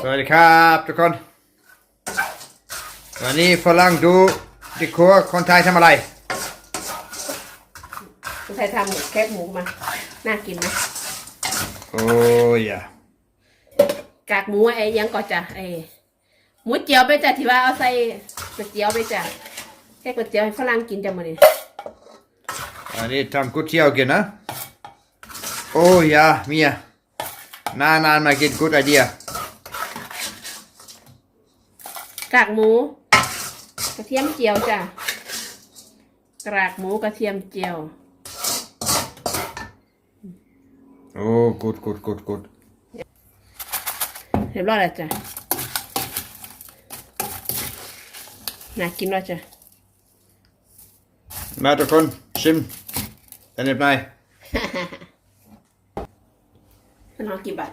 สวัสดีครับทุกคน วันนี้ฝรั่งดูที่ครัวคนไทยทำอะไร คุณไทยทำแคบหมูมา น่ากินไหมโอ้ยอะกากหมูไอ้ยังก่อนจ้ะไอ้หมูเจียวไปจ้ะที่ว่าเอาใส่ก๋วยเจียวไปจ้ะแค่ก๋วยเจียวให้ฝรั่งกินจ้ะมื้อนี้วันนี้ทำก๋วยเตี๋ยวกินนะ โอ้ยอะเมียนานานๆมากินกูดไอเดีย กากหมู กระเทียมเจียวจ้ะกรากหมูกระเทียมเจียวโอ้กูดกูดกูดกูดเรียบร้อยแล้วจ้ะน่ากินว่ะจ้ะ มาทุกคนชิมเป็นยังไงฝรั่งเอากี่บาท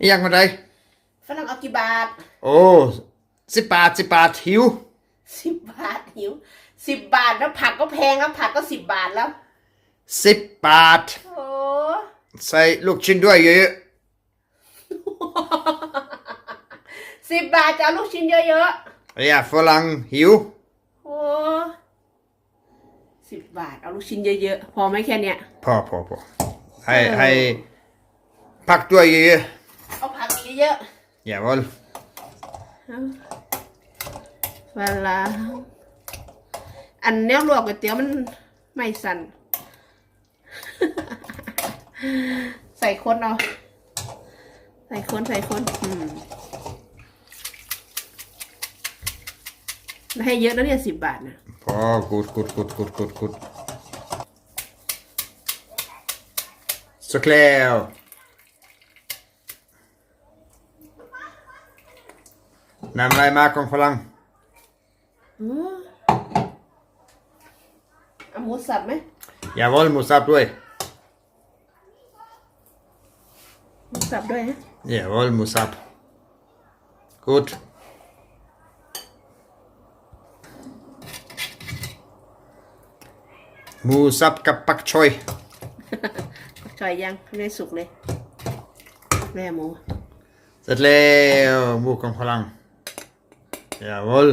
อิหยังมาได้ ฝรั่งเอากี่บาท โอ้สิบบาทสิบบาทหิวสิบบาทหิวสิบบาทแล้วผักก็แพงแล้วผักก็สิบบาทแล้วสิบบาท โอ้ใส่ลูกชิ้นด้วยเยอะสิบบาทจะเอาลูกชิ้นเยอะๆเนี่ยฝรั่งหิวๆโอ้สิบบาทเอาลูกชิ้นเยอะๆพอไหมแค่เนี้ยพอพอพอให้ให้พักด้วยเยอะเอาผักเยอะๆ อย่าบอลๆเอาเวลาอันแนวลวกก๋วยเตี๋ยวมันไม่สั่น ใส่คนเอาใส่คนใส่คนอืมแล้วให้เยอะนะเนี่ยสิบบาทนะพอกุดกุดกุดกุดกุดกุดสักแล้ว น้ำลายมากของฝรั่งอืมเอาหมูสับไหมอย่าบอลหมูสับด้วยหมูสับด้วยนะ อย่าบอลหมูสับกุดหมูสับกับปักชอยจอยยังไม่ได้สุกเลยแม่หมู เสร็จแล้วหมูของฝรั่ง อย่าบอล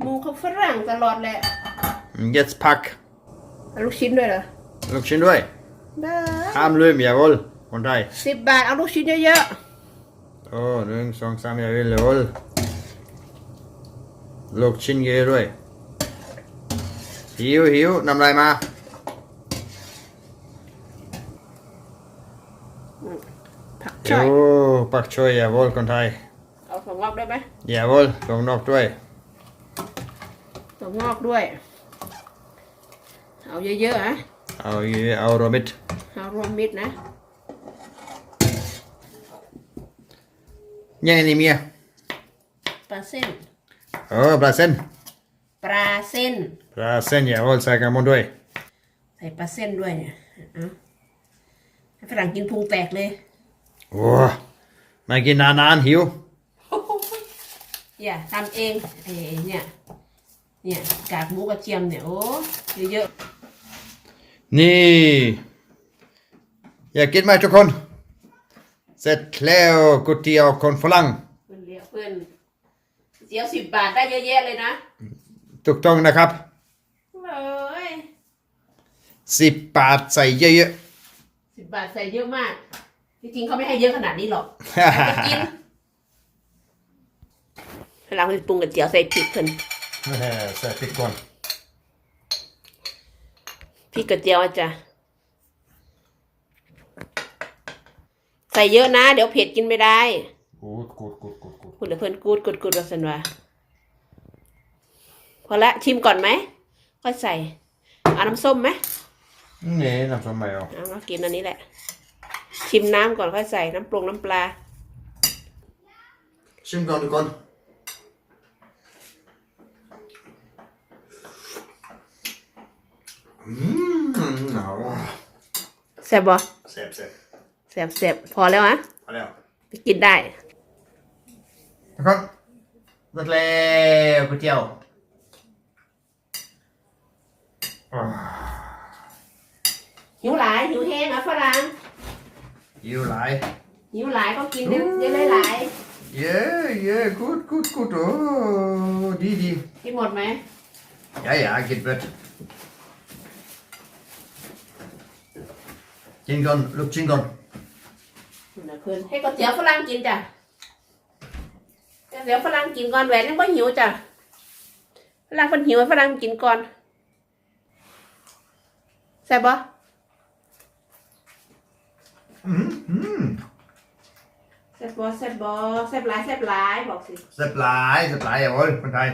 หมูเขาฝรั่งตลอดแหละ jetzt pack เอาลูกชิ้นด้วยเหรอลูกชิ้นด้วยได้ห้ามลืมอย่าบอลคนไทยสิบบาทเอาลูกชิ้นเยอะโอ้หนึ่งสองสามอย่าลืมเลยบอลลูกชิ้นเยอะด้วยหิวหิวน้ำลายมาๆผักโอ้ช่อยปักช่วยอ ถั่วงอกด้วยไหมอย่าบอลลงนอกด้วยถั่วงอกด้วย เอาเยอะๆนะเอาเยอะเอาโรมิดเอารวมมิตรนะยังไงนี่เมียปลาเส้นเออปลาเส้นปลาเส้นปลาเส้นอย่าบอลใส่กันหมดด้วย ใส่ปลาเส้นด้วยเนี่ยเอาให้ฝรั่งกินพุงแตกเลยโอ้ไม่กินนานๆหิว อย่าทำเองเอ้เนี่ย เนี่ยกากหมูกระเทียมเนี่ยโอ้เยอะนี่ อยากกินไหมทุกคน เสร็จแล้วก๋วยเตี๋ยวคนฝรั่งๆเพื่อนเรียกเพื่อนเสียวสิบบาทได้เยอะแยะเลยนะถูกต้องนะครับเอ้ยสิบบาทใส่เยอะสิบบาทใส่เยอะมากจริงๆเขาไม่ให้เยอะขนาดนี้หรอกๆกิน เราจะปรุงกับเจียวใส่พริกเพิ่นใส่พริกก่อนพริกกับเจียวอะจ้ะใส่เยอะนะ เดี๋ยวเผ็ดกินไม่ได้กูดกูดกูดกูดกูดคุณเดี๋ยวเพิ่นกูดกูดกูดว่าสันว่าพอละชิมก่อนไหมค่อยใส่เอาน้ำส้มไหมนี่น้ำส้มไม่เอาเอามากินอันนี้แหละ ชิมน้ำก่อนค่อยใส่น้ำปรุงน้ำปลา ชิมก่อนทุกคน อืมเอาแซ่บบ่เสร็จเสร็จแซ่บแซ่บพอแล้วอะพอแล้วไปกินได้ทุกคนเสร็จแล้วก๋วยเตี๋ยวอ่าหิวหลายหิวแห้งอะฝรั่งหิวหลายหิวหลายก็กินเยอะเยอะหลายเย้เย้กูดกูดกูดโอ้ดีดีๆกินหมดไหม Ja, ja, geht wird. กิน ก่อนลูกชิ้นก่อนนะคืนให้ก๋วยเตี๋ยวฝรั่งกินจ้ะก๋วยเตี๋ยวฝรั่งกินก่อนแหวนยังไม่หิวจ้ะฝรั่งเป็นหิวให้ฝรั่งกินก่อนแซ่บปะอืมอืมแซ่บปะแซ่บปะแซ่บหลายแซ่บหลายบอกสิแซ่บหลายแซ่บหลายอย่าโว้ยคนไทย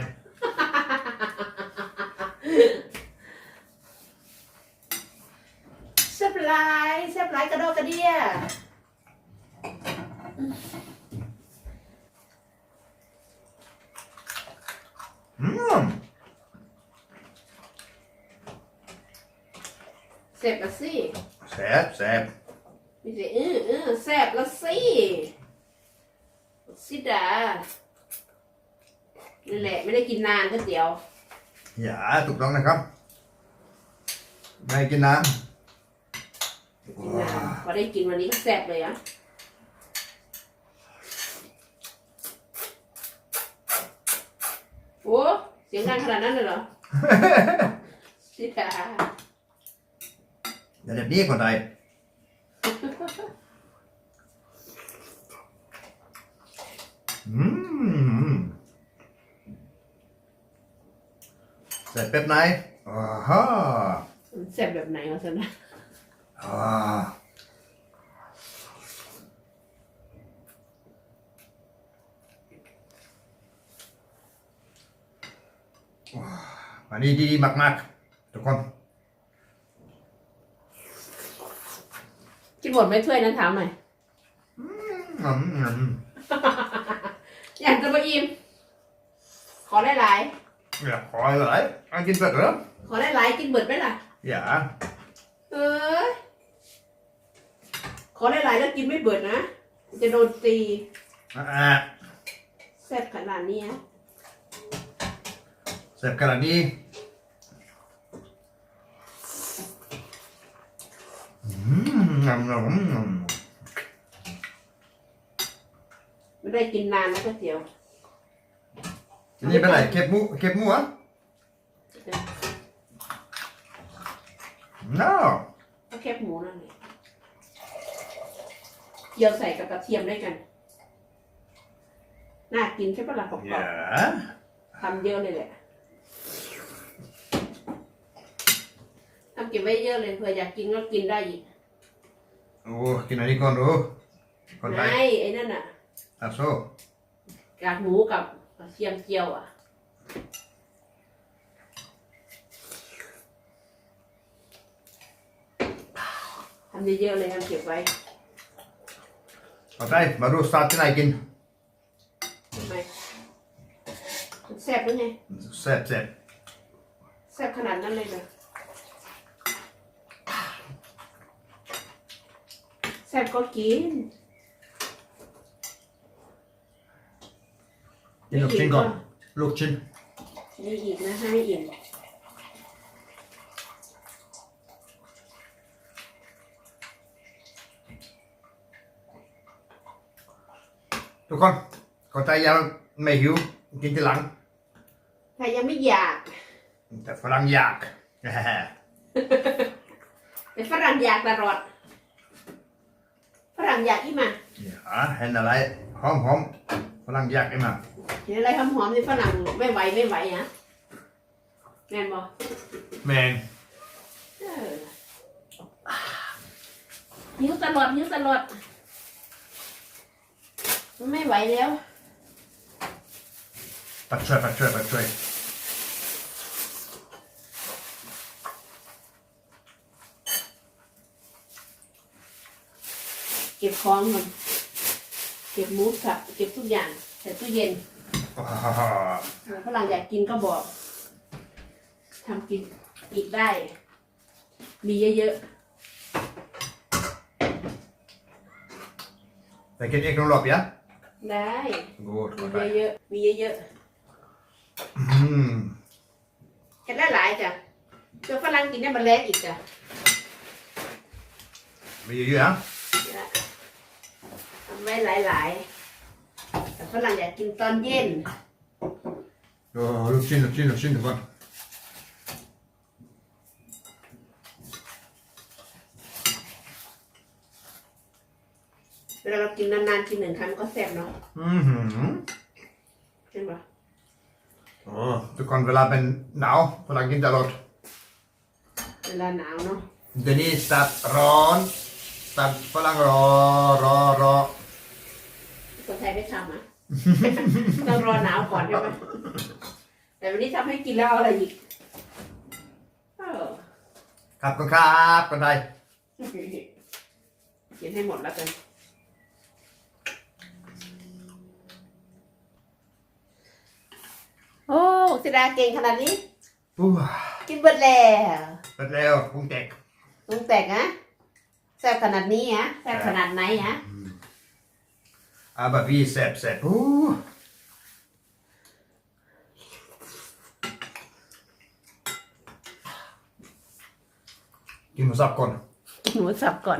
แซ่บ หลายแซ่บหลายกระโดดกระเดียอืมแซ่บละสิแซ่บแซ่บไม่ใช่เออเออแซ่บละสิสิดานี่นแหละไม่ได้กินนานก๋วยเตี๋ยว อย่าถูกต้องนะครับ ไม่กินน้กิ นนานพอได้กินวันนี้ก็แซ่บเลยอะโอ้เสียงดังขนาดนั้นเลยเหรอำสิดาอย่าแบบนี้คนไทยอืมใส่เป๊ปไหนอ่าฮะมันแซ่บแบบไหนวะสันนะ อ่าอันนี้ดีๆมากๆ ทุกคน กินหมดไหมถ้วยนั้นถามหน่อยอืมอืมอยากจะมาอิ่มขอหลายอยากขออะไรอันกินเสร็จแล้วๆขอหลายๆกินเบิดไหมล่ะ อย่า เอ้ย ขอหลายๆแล้วกินไม่เบิดนะ จะโดนตีอ่าแซ่บขนาดนี้อะเสร็จขนาดนี้อืมงำงำงำไม่ได้กินนานนะก๋วยเตี๋ยวทีนี้เป็นไรเก็บหมูเก็บหมูอะ no ก็แคบหมูนั่นแหละเจียวใส่กับกระเทียมด้วยกัน น่ากินใช่ปะล่ะกรอบอย่าๆทำเยอะเลยแหละทำเก็บไว้เยอะเลยเผื่ออยากกินก็กินได้อีกโอ้กินอันนี้ก่อนดูคนไทไงยไอ้นั่นน่ะอะโซกากหมูกับกระเทียมเจียวอะ ทำเยอะๆเลยทำเก็บไว้ คนไทยมาดูสตาร์ทที่ไหนกินทำไมมันแซ่บหรือไงเสร็จเสร็จแซ่บขนาดนั้นเลยเหรอแซ่บก็กินกินลูกชิ้นก่อน ลูกชิ้นมีอีกนะให้ไม่อิ่ม ทุกคนคนไทยยังไม่หิวกินทีหลังใครยังไม่อยาก แต่ฝรั่งอยากแต่ฝรั่งอยากตลอดฝรั่งอยากอีมาอย่าเห็นอะไรหอมหอมฝรั่งอยากไอ้มาเห็นอะไรหอมๆในฝรั่งไม่ไหวไม่ไหวฮะแม่นบอแมงเออหิวตลอดหิวตลอด ไม่ไหวแล้ว ปัดช่วยปัดช่วยปัดช่วยเก็บของมันเก็บหมูสับเก็บทุกอย่างใส่ตู้เย็นว้าวฝรั่งอยากกินก็บอกทำกินอีกได้ มีเยอะแต่กินเอง ต้องหลบยะๆได้กูดมีคนไทยเยอะๆมีเยอะอืมๆเห็นหลายๆจ้ะเจอฝรั่งกินได้มาแรงอีกจ้ะมีเยอะๆอะเดี๋ยวนะทำไว้หลายๆแต่ฝรั่งอยากกินตอนเย็นดูลูกชิ้นลูกชิ้นลูกชิ้นทุกคน วลาเรากินนานๆกินหนึ่งครั้งก็แซ่บเนาะอือหือใช่ปะโอ้ทุกคนเวลาเป็นหนาวฝรั่งกินตลอดเวลาหนาวเนาะเดี๋ยวนี้สัตว์ร้อนสัตว์ฝรั่งรอรอรอคนไทยไม่ทำอะ ต้องรอหนาวก่อนใช่ไหมแต่วันนี้ทำให้กินแล้วเอาอะไรอีกเออครับคุณครับคนไทยกินให้หมดแล้วกัน โอ้สิดาเก่งขนาดนี้อู้กินเบิดแล้วเสร็จแล้วปรุงแตกลุงแตกนะแซ่บขนาดนี้ฮะแซ่บขนาดไหนฮะอาบะวีแซ่บแซ่บอู้กินหมูสับก่อนกินหมูสับก่อน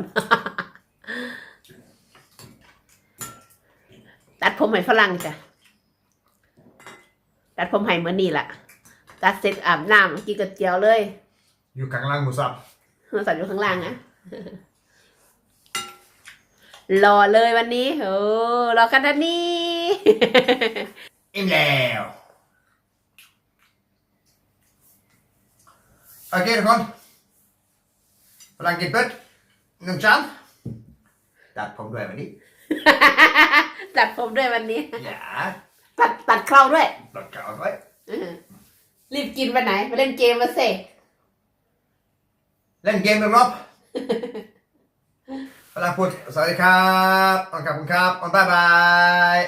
ตัดผมให้ฝรั่งจ้ะ ตัดผมให้เมื่อนี่แหละตัดเสร็จอาบน้ำกินก๋วยเตี๋ยวเลยอยู่ข้างล่างหมูสับหมูสับอยู่ข้างล่างนะรอเลยวันนี้โอ้รอกันนะนี่อิ่มแล้วโอเคทุกคนฝรั่งกินเป็ดหนึ่งจานตัดผมด้วยวันนี้ ตัดผมด้วยวันนี้อย่า ตัดตัดเคราด้วยตัดเก่าไว้เออรีบกินไปไหนมาเล่นเกมมาเสเล่นเกมกันรอบฝรั่งพูดสวัสดีครับขอบคุณครับบ๊ายบาย